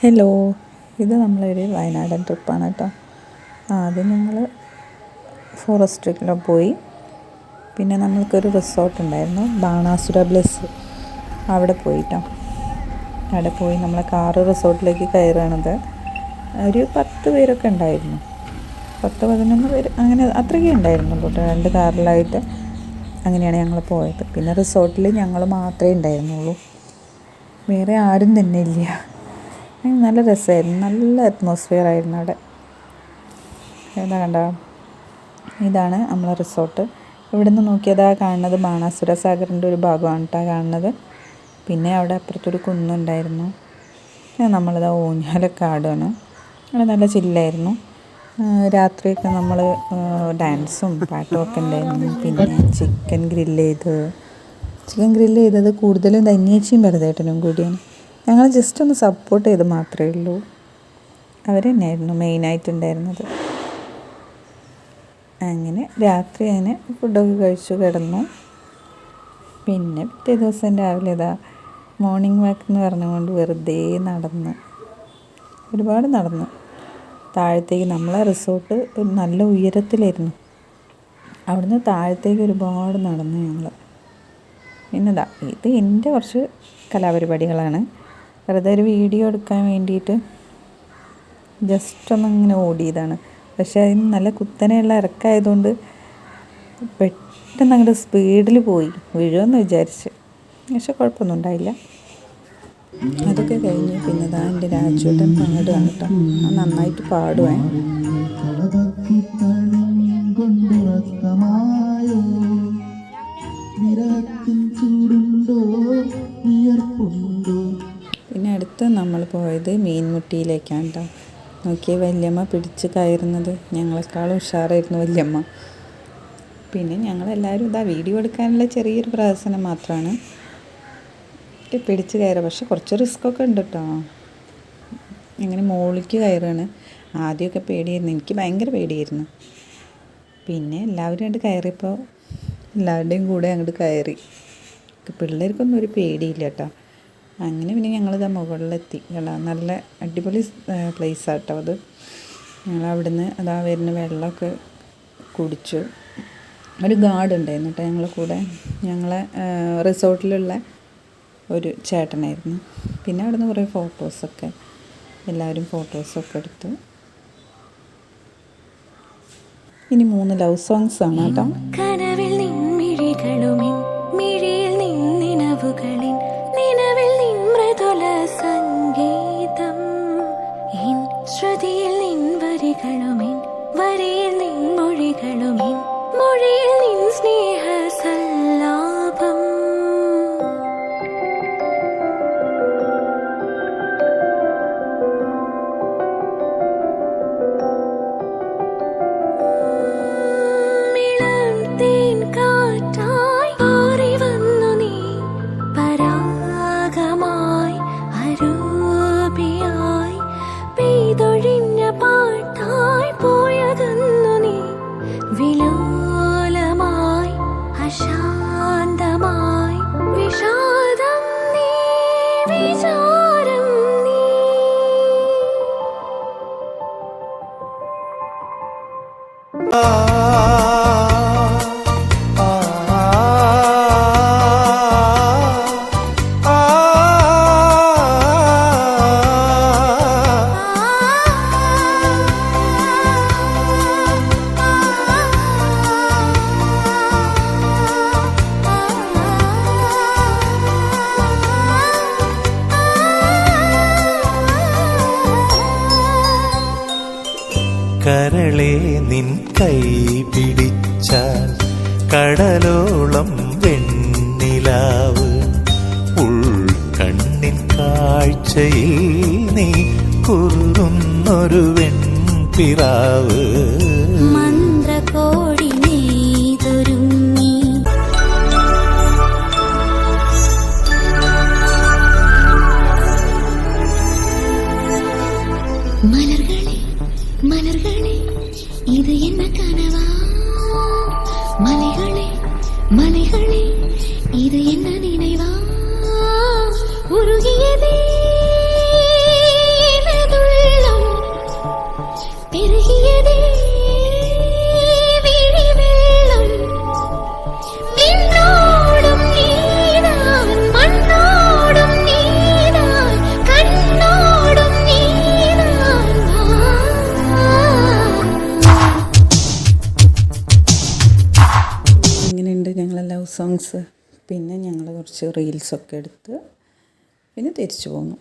Hello ഇത് നമ്മളൊരു വയനാടൻ ട്രിപ്പാണ് കേട്ടോ. ആദ്യം ഞങ്ങൾ ഫോറസ്റ്റിലോ പോയി. പിന്നെ നമ്മൾക്കൊരു റിസോർട്ട് ഉണ്ടായിരുന്നു ബാണാസുര ബ്ലസ് അവിടെ പോയിട്ടോ. അവിടെ പോയി നമ്മളെ കാറ് റിസോർട്ടിലേക്ക് കയറുകയാണത് ഒരു പത്ത് പേരൊക്കെ ഉണ്ടായിരുന്നു. പത്ത് പതിനൊന്ന് പേര് അങ്ങനെ അത്രയൊക്കെ ഉണ്ടായിരുന്നുള്ളൂ കേട്ടോ. രണ്ട് കാറിലായിട്ട് അങ്ങനെയാണ് ഞങ്ങൾ പോയത്. പിന്നെ റിസോർട്ടിൽ ഞങ്ങൾ മാത്രമേ ഉണ്ടായിരുന്നുള്ളൂ. വേറെ ആരും തന്നെ ഇല്ല. നല്ല രസമായിരുന്നു. നല്ല അറ്റ്മോസ്ഫിയർ ആയിരുന്നു അവിടെ. എന്താ കണ്ട? ഇതാണ് നമ്മളെ റിസോർട്ട് ഇവിടെ നിന്ന് നോക്കിയതാ കാണുന്നത് ബാണാസുര സാഗറിന്റെ ഒരു ഭാഗമാണ് കേട്ടോ കാണുന്നത്. പിന്നെ അവിടെ അപ്പുറത്തൊരു കുന്നുണ്ടായിരുന്നു. നമ്മളിത് നമ്മളിതാ ഊഞ്ഞാലൊക്കെ ആടുകയാണ് അവിടെ നല്ല ചില്ലായിരുന്നു. രാത്രിയൊക്കെ നമ്മൾ ഡാൻസും പാട്ടും ഒക്കെ ഉണ്ടായിരുന്നു. പിന്നെ ചിക്കൻ ഗ്രില്ല് ചെയ്ത്. ചിക്കൻ ഗ്രില്ല് ചെയ്തത് കൂടുതലും ധന്യേച്ചിയും ഭരതേട്ടനും കൂടിയാണ്. ഞങ്ങൾ ജസ്റ്റ് ഒന്ന് സപ്പോർട്ട് ചെയ്ത് മാത്രമേ ഉള്ളൂ. അവർ തന്നെയായിരുന്നു മെയിനായിട്ടുണ്ടായിരുന്നത് അങ്ങനെ രാത്രി അങ്ങനെ ഫുഡൊക്കെ കഴിച്ചു കിടന്നു. പിന്നെ പിറ്റേ ദിവസം രാവിലെ ഇതാ മോർണിംഗ് വാക്ക് എന്ന് പറഞ്ഞുകൊണ്ട് വെറുതെ നടന്നു. ഒരുപാട് നടന്നു. താഴത്തേക്ക് നമ്മളെ റിസോർട്ട് ഒരു നല്ല ഉയരത്തിലായിരുന്നു. അവിടുന്ന് താഴത്തേക്ക് ഒരുപാട് നടന്നു ഞങ്ങൾ പിന്നെതാ ഇത് എന്റെ കുറച്ച് കലാപരിപാടികളാണ്. വെറുതെ ഒരു വീഡിയോ എടുക്കാൻ വേണ്ടിയിട്ട് ജസ്റ്റ് ഒന്ന് ഇങ്ങനെ ഓടിയതാണ്. പക്ഷേ അതിന് നല്ല കുത്തനെയുള്ള ഇറക്കമായതുകൊണ്ട് പെട്ടെന്ന് അങ്ങോട്ട് സ്പീഡിൽ പോയി. വീഴുമെന്ന് വിചാരിച്ച്. പക്ഷെ കുഴപ്പമൊന്നും ഉണ്ടായില്ല. അതൊക്കെ കഴിഞ്ഞ് പിന്നെ ഇതാ എന്റെ രാജുവേട്ടൻ പാടുകയാണ് കേട്ടോ. നന്നായിട്ട് പാടുവേ. പോയത് മീൻമുട്ടിയിലേക്കാണ് കേട്ടോ നോക്കിയേ വല്യമ്മ പിടിച്ച് കയറുന്നത്. ഞങ്ങളെക്കാളും ഉഷാറായിരുന്നു വല്യമ്മ. പിന്നെ ഞങ്ങളെല്ലാവരും ഇതാ വീഡിയോ എടുക്കാനുള്ള ചെറിയൊരു പ്രഹസനം മാത്രമാണ് പിടിച്ച് കയറുക. പക്ഷെ കുറച്ച് റിസ്ക്കൊക്കെ ഉണ്ട് കേട്ടോ ഇങ്ങനെ മുകളിലേക്ക് കയറുകയാണ്. ആദ്യമൊക്കെ പേടിയായിരുന്നു. എനിക്ക് ഭയങ്കര പേടിയായിരുന്നു. പിന്നെ എല്ലാവരും അങ്ങോട്ട് കയറിയപ്പോൾ എല്ലാവരുടെയും കൂടെ അങ്ങോട്ട് കയറി. പിള്ളേർക്കൊന്നും ഒരു പേടിയില്ല കേട്ടോ അങ്ങനെ പിന്നെ ഞങ്ങളിതാ മുകളിലെത്തി. കേട്ടോ നല്ല അടിപൊളി പ്ലേസ് ആട്ടോ അത്. ഞങ്ങൾ അവിടുന്ന് അതാ വരുന്ന വെള്ളമൊക്കെ കുടിച്ചു. ഒരു ഗാർഡ് ഉണ്ടായിരുന്നു കേട്ടോ ഞങ്ങളെ കൂടെ. ഞങ്ങളെ റിസോർട്ടിലുള്ള ഒരു ചേട്ടനായിരുന്നു. പിന്നെ അവിടുന്ന് കുറേ ഫോട്ടോസൊക്കെ എല്ലാവരും ഫോട്ടോസൊക്കെ എടുത്തു. ഇനി മൂന്ന് ലവ് സോങ്സ് ആണ് കേട്ടോ ആ കരളെ നിൻ കൈ പിടിച്ചാൽ കടലോളം വെണ്ണിലാവ്. ഉൾക്കണ്ണിൻ കാഴ്ചയിൽ നീ കുറുന്നൊരു വെൺപിറാവ്. ഇത് എന്ന കനവാ മലകളെ ലവ് സോങ്സ് പിന്നെ ഞങ്ങൾ കുറച്ച് റീൽസൊക്കെ എടുത്ത് പിന്നെ തിരിച്ചു പോന്നു.